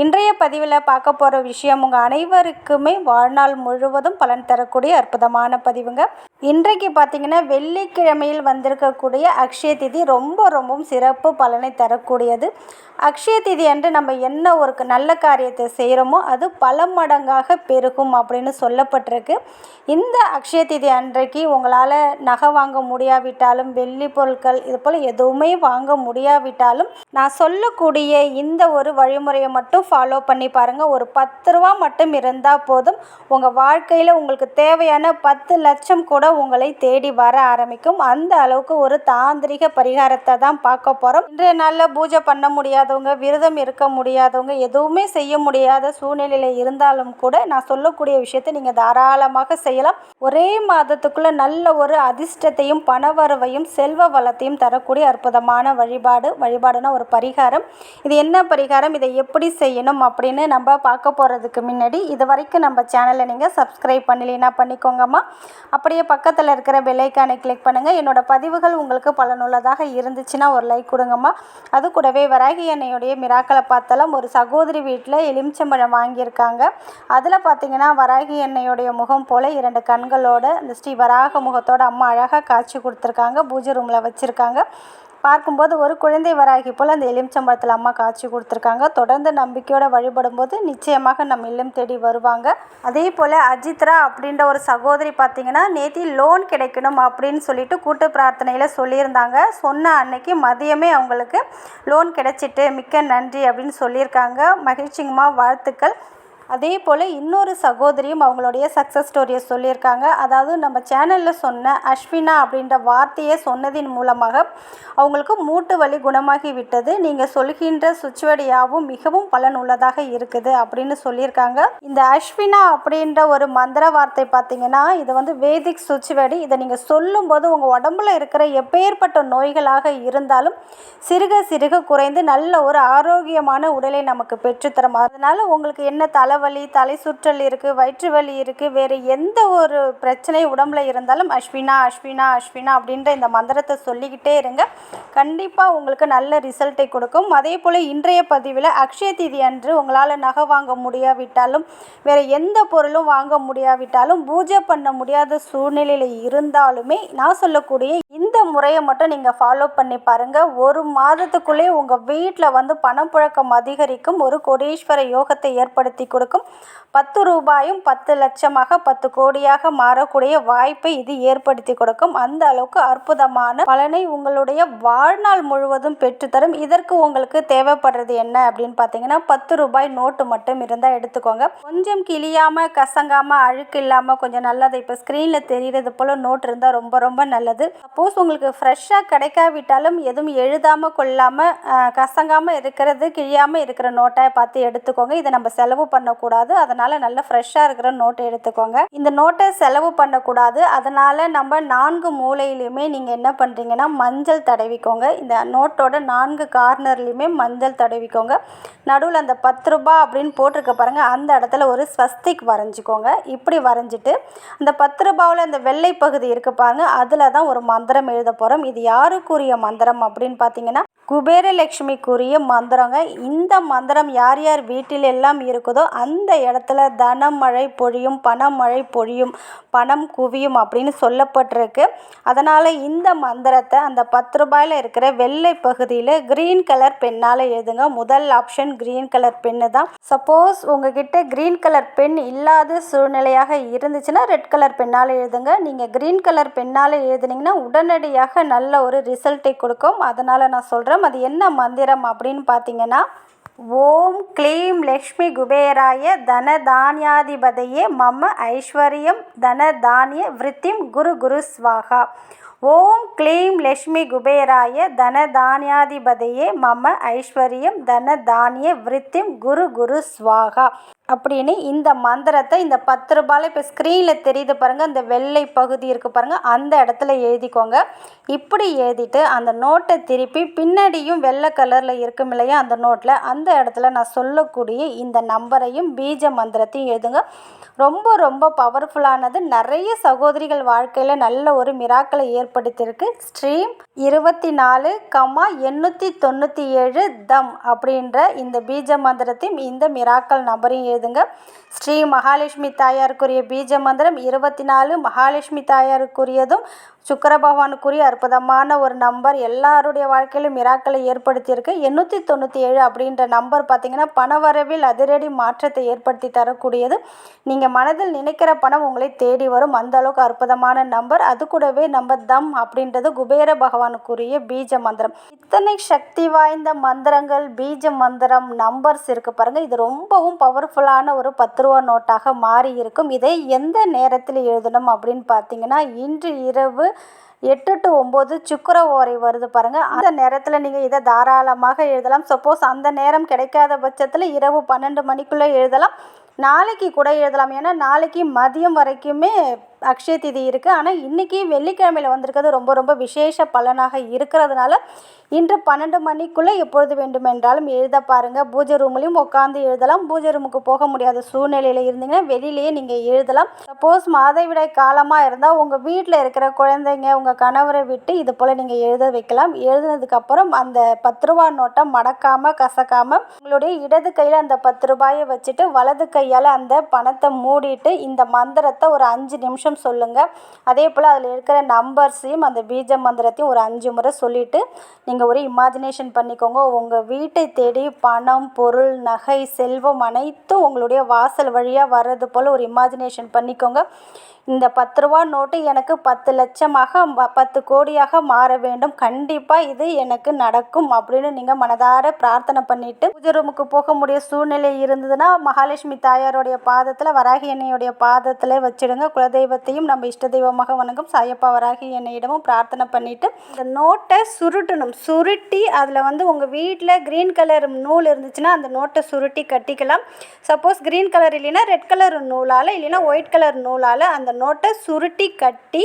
இன்றைய பதிவில் பார்க்க போகிற விஷயம் உங்கள் அனைவருக்குமே வாழ்நாள் முழுவதும் பலன் தரக்கூடிய அற்புதமான பதிவுங்க. இன்றைக்கு பார்த்தீங்கன்னா வெள்ளிக்கிழமையில் வந்திருக்கக்கூடிய அக்ஷய திதி ரொம்ப ரொம்பவும் சிறப்பு பலனை தரக்கூடியது. அக்ஷய திதி அன்று நம்ம என்ன ஒரு நல்ல காரியத்தை செய்கிறோமோ அது பல மடங்காக பெருகும் அப்படின்னு சொல்லப்பட்டிருக்கு. இந்த அக்ஷய திதி அன்றைக்கு உங்களால் நகை வாங்க முடியாவிட்டாலும் வெள்ளி பொருட்கள் இது போல் எதுவுமே வாங்க முடியாவிட்டாலும் நான் சொல்லக்கூடிய இந்த ஒரு வழிமுறையை மட்டும் ஃபாலோ பண்ணி பாருங்கள் ஒரு பத்து ரூபா மட்டும் இருந்தால் போதும். உங்கள் வாழ்க்கையில் உங்களுக்கு தேவையான பத்து லட்சம் கூட உங்களை தேடி வர ஆரம்பிக்கும். அந்த அளவுக்கு ஒரு தாந்திரிக பரிகாரத்தை தான் பார்க்க போகிறோம் இன்றைய நாளில் பூஜை பண்ண முடியாதவங்க விரதம் இருக்க முடியாதவங்க எதுவுமே செய்ய முடியாத சூழ்நிலையில் இருந்தாலும் கூட நான் சொல்லக்கூடிய விஷயத்தை நீங்கள் தாராளமாக செய்யலாம். ஒரே மாதத்துக்குள்ளே நல்ல ஒரு அதிர்ஷ்டத்தையும் பணவரவையும் செல்வ வளத்தையும் தரக்கூடிய அற்புதமான வழிபாடு வழிபாடுனா ஒரு பரிகாரம். இது என்ன பரிகாரம்? இதை எப்படி செய்ய செய்யணும் அப்படின்னு நம்ம பார்க்க போகிறதுக்கு முன்னாடி இது வரைக்கும் நம்ம சேனலை நீங்கள் சப்ஸ்கிரைப் பண்ணலைன்னா பண்ணிக்கோங்கம்மா. அப்படியே பக்கத்தில் இருக்கிற பெல்லைக்கானை கிளிக் பண்ணுங்கள் என்னோடய பதிவுகள் உங்களுக்கு பலனுள்ளதாக இருந்துச்சுன்னா ஒரு லைக் கொடுங்கம்மா. அது கூடவே வராகி எண்ணெயுடைய மிராக்களை பார்த்தாலும் ஒரு சகோதரி வீட்டில் எலுமிச்சம்பழம் வாங்கியிருக்காங்க. அதில் பார்த்தீங்கன்னா வராகி எண்ணெயுடைய முகம் போல் இரண்டு கண்களோட இந்த ஸ்ரீ வராக முகத்தோட அம்மா அழகாக காட்சி கொடுத்துருக்காங்க. பூஜை ரூமில் வச்சுருக்காங்க. பார்க்கும்போது ஒரு குழந்தை வராகி போல் அந்த எலுமிச்சம்பழத்தில் அம்மா காட்சி கொடுத்துருக்காங்க. தொடர்ந்து நம்பிக்கையோடு வழிபடும் போது நிச்சயமாக நம்ம இல்லம் தேடி வருவாங்க. அதே போல் அஜித்ரா அப்படின்ற ஒரு சகோதரி பார்த்தீங்கன்னா நேத்தி லோன் கிடைக்கணும் அப்படின்னு சொல்லிட்டு கூட்டு பிரார்த்தனையில் சொல்லியிருந்தாங்க. சொன்ன அன்னைக்கு மதியமே அவங்களுக்கு லோன் கிடைச்சிட்டு மிக்க நன்றி அப்படின்னு சொல்லியிருக்காங்க. மகிழ்ச்சிங்கம்மா வாழ்த்துக்கள். அதே போல் இன்னொரு சகோதரியும் அவங்களுடைய சக்ஸஸ் ஸ்டோரியை சொல்லியிருக்காங்க. அதாவது நம்ம சேனலில் சொன்ன அஸ்வினா அப்படின்ற வார்த்தையை சொன்னதின் மூலமாக அவங்களுக்கு மூட்டு வலி குணமாகி விட்டது. நீங்கள் சொல்கின்ற சுச்சுவடியாகவும் மிகவும் பலனுள்ளதாக இருக்குது அப்படின்னு சொல்லியிருக்காங்க. இந்த அஸ்வினா அப்படின்ற ஒரு மந்திர வார்த்தை பார்த்தீங்கன்னா இது வந்து வேதிக் சுச்சுவடி. இதை நீங்கள் சொல்லும்போது உங்கள் உடம்புல இருக்கிற எப்பேற்பட்ட நோய்களாக இருந்தாலும் சிறுக சிறுக குறைந்து நல்ல ஒரு ஆரோக்கியமான உடலை நமக்கு பெற்றுத்தரும். அதனால் உங்களுக்கு என்ன தலை தலைவலி தலை சுற்றல் இருக்குது வயிற்று வலி இருக்குது வேறு எந்த ஒரு பிரச்சனை உடம்புல இருந்தாலும் அஸ்வினா அஸ்வினா அஸ்வினா அப்படின்ற இந்த மந்திரத்தை சொல்லிக்கிட்டே இருங்க. கண்டிப்பாக உங்களுக்கு நல்ல ரிசல்ட்டை கொடுக்கும். அதே போல் இன்றைய பதிவில் அக்ஷய திதி அன்று உங்களால் நகை வாங்க முடியாவிட்டாலும் வேறு எந்த பொருளும் வாங்க முடியாவிட்டாலும் பூஜை பண்ண முடியாத சூழ்நிலையில் இருந்தாலுமே நான் சொல்லக்கூடிய இந்த முறையை மட்டும் நீங்கள் ஃபாலோ பண்ணி பாருங்கள் ஒரு மாதத்துக்குள்ளே உங்கள் வீட்டில் வந்து பணப்புழக்கம் அதிகரிக்கும். ஒரு கோடீஸ்வர யோகத்தை ஏற்படுத்தி கொடுக்கும். பத்து ரூபாயும் பத்து லட்சமாக பத்து கோடியாக மாறக்கூடிய வாய்ப்பை இது ஏற்படுத்தி கொடுக்கும். அந்த அளவுக்கு அற்புதமான பலனை உங்களுடைய வாழ்நாள் முழுவதும் பெற்றுத்தரும். இதற்கு உங்களுக்கு தேவைப்படுறது என்ன அப்படின்னு பார்த்தீங்கன்னா பத்து ரூபாய் நோட்டு மட்டும் இருந்தால் எடுத்துக்கோங்க. கொஞ்சம் கிளியாமல் கசங்காமல் அழுக்கு இல்லாமல் கொஞ்சம் நல்லது இப்போ ஸ்க்ரீனில் தெரிகிறது போல் நோட் இருந்தால் ரொம்ப ரொம்ப நல்லது. சப்போஸ் உங்களுக்கு ஃப்ரெஷ்ஷாக கிடைக்காவிட்டாலும் எதுவும் எழுதாமல் கொள்ளாமல் கசங்காமல் இருக்கிறது கிழியாமல் இருக்கிற நோட்டை பார்த்து எடுத்துக்கோங்க. இதை நம்ம செலவு பண்ணக்கூடாது. அதனால் நல்ல ஃப்ரெஷ்ஷாக இருக்கிற நோட்டை எடுத்துக்கோங்க. இந்த நோட்டை செலவு பண்ணக்கூடாது. அதனால் நம்ம நான்கு மூலையிலையுமே நீங்கள் என்ன பண்ணுறீங்கன்னா மஞ்சள் தடவிக்கோங்க. இந்த நோட்டோட நான்கு கார்னர்லேயுமே மஞ்சள் தடவிக்கோங்க. நடுவில் அந்த பத்து ரூபா அப்படின்னு போட்டிருக்க பாருங்கள் அந்த இடத்துல ஒரு ஸ்வஸ்திக் வரைஞ்சிக்கோங்க. இப்படி வரைஞ்சிட்டு அந்த பத்து ரூபாவில் அந்த வெள்ளை பகுதி இருக்குது பாருங்கள் அதில் தான் ஒரு மந்திரம் எழுத போகிறோம் இது யாருக்குரிய மந்திரம் அப்படின்னு பார்த்தீங்கன்னா குபேரலட்சுமிக்குரிய மந்திரங்க. இந்த மந்திரம் யார் யார் வீட்டில் எல்லாம் இருக்குதோ அந்த இடத்துல தனமழை பொழியும் பணமழை பொழியும் பணம் குவியும் அப்படின்னு சொல்லப்பட்டிருக்கு. அதனால் இந்த மந்திரத்தை அந்த பத்து ரூபாயில் இருக்கிற வெள்ளை பகுதியில் க்ரீன் கலர் பெண்ணால் எழுதுங்க. முதல் ஆப்ஷன் க்ரீன் கலர் பென்னு தான். சப்போஸ் உங்ககிட்ட க்ரீன் கலர் பென் இல்லாத சூழ்நிலையாக இருந்துச்சுன்னா ரெட் கலர் பெண்ணால் எழுதுங்க. நீங்கள் க்ரீன் கலர் பெண்ணால் எழுதுனீங்கன்னா உடனடியாக நல்ல ஒரு ரிசல்ட்டை கொடுக்கும். அதனால் நான் சொல்கிறேன் அது என்ன மந்திரம் அப்படின்னு பார்த்தீங்கன்னா ஓம் க்ளீம் லக்ஷ்மி குபேராய தன தானியாதிபதையே மம ஐஸ்வர்யம் தன தானிய விருத்திம் குரு குரு ஸ்வாகா. ஓம் க்ளீம் லக்ஷ்மி குபேராய தன தானியாதிபதையே மம ஐஸ்வர்யம் தன தானிய விருத்திம் குரு குரு ஸ்வாகா. அப்படின்னு இந்த மந்திரத்தை இந்த பத்து ரூபாயில் இப்போ ஸ்க்ரீனில் தெரியுது பாருங்கள் இந்த வெள்ளை பகுதி இருக்குது பாருங்கள் அந்த இடத்துல எழுதிக்கோங்க. இப்படி எழுதிட்டு அந்த நோட்டை திருப்பி பின்னாடியும் வெள்ளை கலரில் இருக்கும் இல்லையா அந்த நோட்டில் அந்த இடத்துல நான் சொல்லக்கூடிய இந்த நம்பரையும் பீஜ மந்திரத்தையும் எழுதுங்க. ரொம்ப ரொம்ப பவர்ஃபுல்லானது நிறைய சகோதரிகள் வாழ்க்கையில் நல்ல ஒரு மிராக்களை ஏற்படுத்தியிருக்கு. ஸ்ட்ரீம் இருபத்தி நாலு கமா எண்ணூற்றி தொண்ணூற்றி ஏழு தம் அப்படின்ற இந்த பீஜ மந்திரத்தையும் இந்த மிராக்கள் நம்பரையும் எழுதுங்க. ஸ்ரீ மகாலட்சுமி தாயாருக்குரிய பீஜ மந்திரம் இருபத்தி நாலு மகாலட்சுமி தாயாருக்குரியதும் சுக்கர பகவானுக்குரிய அற்புதமான ஒரு நம்பர். எல்லாருடைய வாழ்க்கையிலும் மிராக்களை ஏற்படுத்தியிருக்கு. எண்ணூற்றி தொண்ணூற்றி ஏழு அப்படின்ற நம்பர் பார்த்திங்கன்னா பணவரவில் அதிரடி மாற்றத்தை ஏற்படுத்தி தரக்கூடியது. நீங்கள் மனதில் நினைக்கிற பணம் உங்களை தேடி வரும். அந்த அளவுக்கு அற்புதமான நம்பர். அது கூடவே நம்பர் தம் அப்படின்றது குபேர பகவானுக்குரிய பீஜ மந்திரம். இத்தனை சக்தி வாய்ந்த மந்திரங்கள் பீஜ மந்திரம் நம்பர்ஸ் இருக்குது பாருங்கள் இது ரொம்பவும் பவர்ஃபுல்லான ஒரு பத்து ரூபா நோட்டாக மாறி இருக்கும் இதை எந்த நேரத்தில் எழுதணும் அப்படின்னு பார்த்தீங்கன்னா இன்று இரவு எட்டு டு ஒம்பது சுக்கர ஓரை வருது பாருங்கள் அந்த நேரத்தில் நீங்கள் இதை தாராளமாக எழுதலாம். சப்போஸ் அந்த நேரம் கிடைக்காத பட்சத்தில் இரவு பன்னெண்டு மணிக்குள்ளே எழுதலாம். நாளைக்கு கூட எழுதலாம். ஏன்னா நாளைக்கு மதியம் வரைக்குமே அக்ஷய திதி இருக்குது ஆனால் இன்றைக்கி வெள்ளிக்கிழமையில் வந்திருக்கிறது ரொம்ப ரொம்ப விசேஷ பலனாக இருக்கிறதுனால இன்று பன்னெண்டு மணிக்குள்ளே எப்பொழுது வேண்டுமென்றாலும் எழுத பாருங்கள் பூஜை ரூம்லேயும் உட்காந்து எழுதலாம். பூஜை ரூமுக்கு போக முடியாத சூழ்நிலையில் இருந்தீங்கன்னா வெளியிலேயே நீங்கள் எழுதலாம். சப்போஸ் மாதவிடாய் காலமாக இருந்தால் உங்கள் வீட்டில் இருக்கிற குழந்தைங்க உங்கள் கணவரை விட்டு இது போல் நீங்கள் எழுத வைக்கலாம். எழுதுனதுக்கப்புறம் அந்த பத்து ரூபா நோட்டை மடக்காமல் கசக்காமல் உங்களுடைய இடது கையில் அந்த பத்து ரூபாயை வச்சுட்டு வலது கையால் அந்த பணத்தை மூடிட்டு இந்த மந்திரத்தை ஒரு அஞ்சு நிமிஷம் நிமிஷம் சொல்லுங்கள் அதே போல் அதில் இருக்கிற நம்பர்ஸையும் அந்த பீஜ மந்திரத்தையும் ஒரு அஞ்சு முறை சொல்லிவிட்டு நீங்கள் ஒரு இமேஜினேஷன் பண்ணிக்கோங்க. உங்கள் வீட்டை தேடி பணம் பொருள் நகை செல்வம் அனைத்தும் உங்களுடைய வாசல் வழியாக வர்றது போல் ஒரு இமேஜினேஷன் பண்ணிக்கோங்க. இந்த பத்து ரூபா நோட்டு எனக்கு பத்து லட்சமாக பத்து கோடியாக மாற வேண்டும். கண்டிப்பாக இது எனக்கு நடக்கும் அப்படின்னு நீங்கள் மனதார பிரார்த்தனை பண்ணிவிட்டு பூஜை ரூமுக்கு போக முடிய சூழ்நிலை இருந்ததுன்னா மகாலட்சுமி தாயாருடைய பாதத்தில் வராகி எண்ணெயுடைய பாதத்தில் வச்சிடுங்க. தெய்வத்தையும் நம்ம இஷ்ட தெய்வமாக வணங்கும் சாயப்பா வராகி பிரார்த்தனை பண்ணிவிட்டு இந்த நோட்டை சுருட்டணும். சுருட்டி அதில் வந்து உங்கள் வீட்டில் க்ரீன் கலர் நூல் இருந்துச்சுன்னா அந்த நோட்டை சுருட்டி கட்டிக்கலாம். சப்போஸ் க்ரீன் கலர் இல்லைன்னா ரெட் கலர் நூலால் இல்லைன்னா ஒயிட் கலர் நூலால் அந்த நோட்டை சுருட்டி கட்டி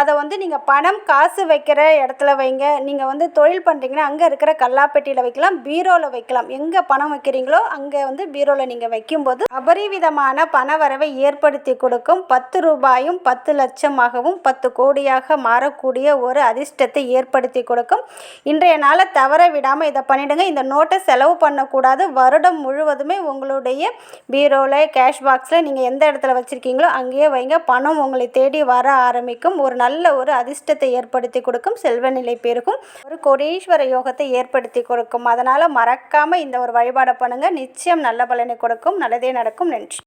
அதை வந்து நீங்கள் பணம் காசு வைக்கிற இடத்துல வைங்க. நீங்கள் வந்து தொழில் பண்ணுறீங்கன்னா அங்கே இருக்கிற கல்லாப்பெட்டியில் வைக்கலாம். பீரோவில் வைக்கலாம். எங்கே பணம் வைக்கிறீங்களோ அங்கே வந்து பீரோவில் நீங்கள் வைக்கும்போது அபரிவிதமான பண வரவை ஏற்படுத்தி கொடுக்கும். பத்து ரூபாயும் பத்து லட்சமாகவும் பத்து கோடியாக மாறக்கூடிய ஒரு அதிர்ஷ்டத்தை ஏற்படுத்தி கொடுக்கும். இன்றைய நாளை தவற விடாமல் இதை பண்ணிவிடுங்க இந்த நோட்டை செலவு பண்ணக்கூடாது. வருடம் முழுவதுமே உங்களுடைய பீரோவில் கேஷ் பாக்ஸில் நீங்கள் எந்த இடத்துல வச்சுருக்கீங்களோ அங்கேயே வைங்க. பணம் உங்களை தேடி வர ஆரம்பிக்கும். ஒரு நல்ல ஒரு அதிர்ஷ்டத்தை ஏற்படுத்தி கொடுக்கும். செல்வநிலை பெருகும். ஒரு கோடீஸ்வர யோகத்தை ஏற்படுத்தி கொடுக்கும். அதனால் மறக்காமல் இந்த ஒரு வழிபாடை பண்ணுங்கள் நிச்சயம் நல்ல பலனை கொடுக்கும். நல்லதே நடக்கும். நன்றி.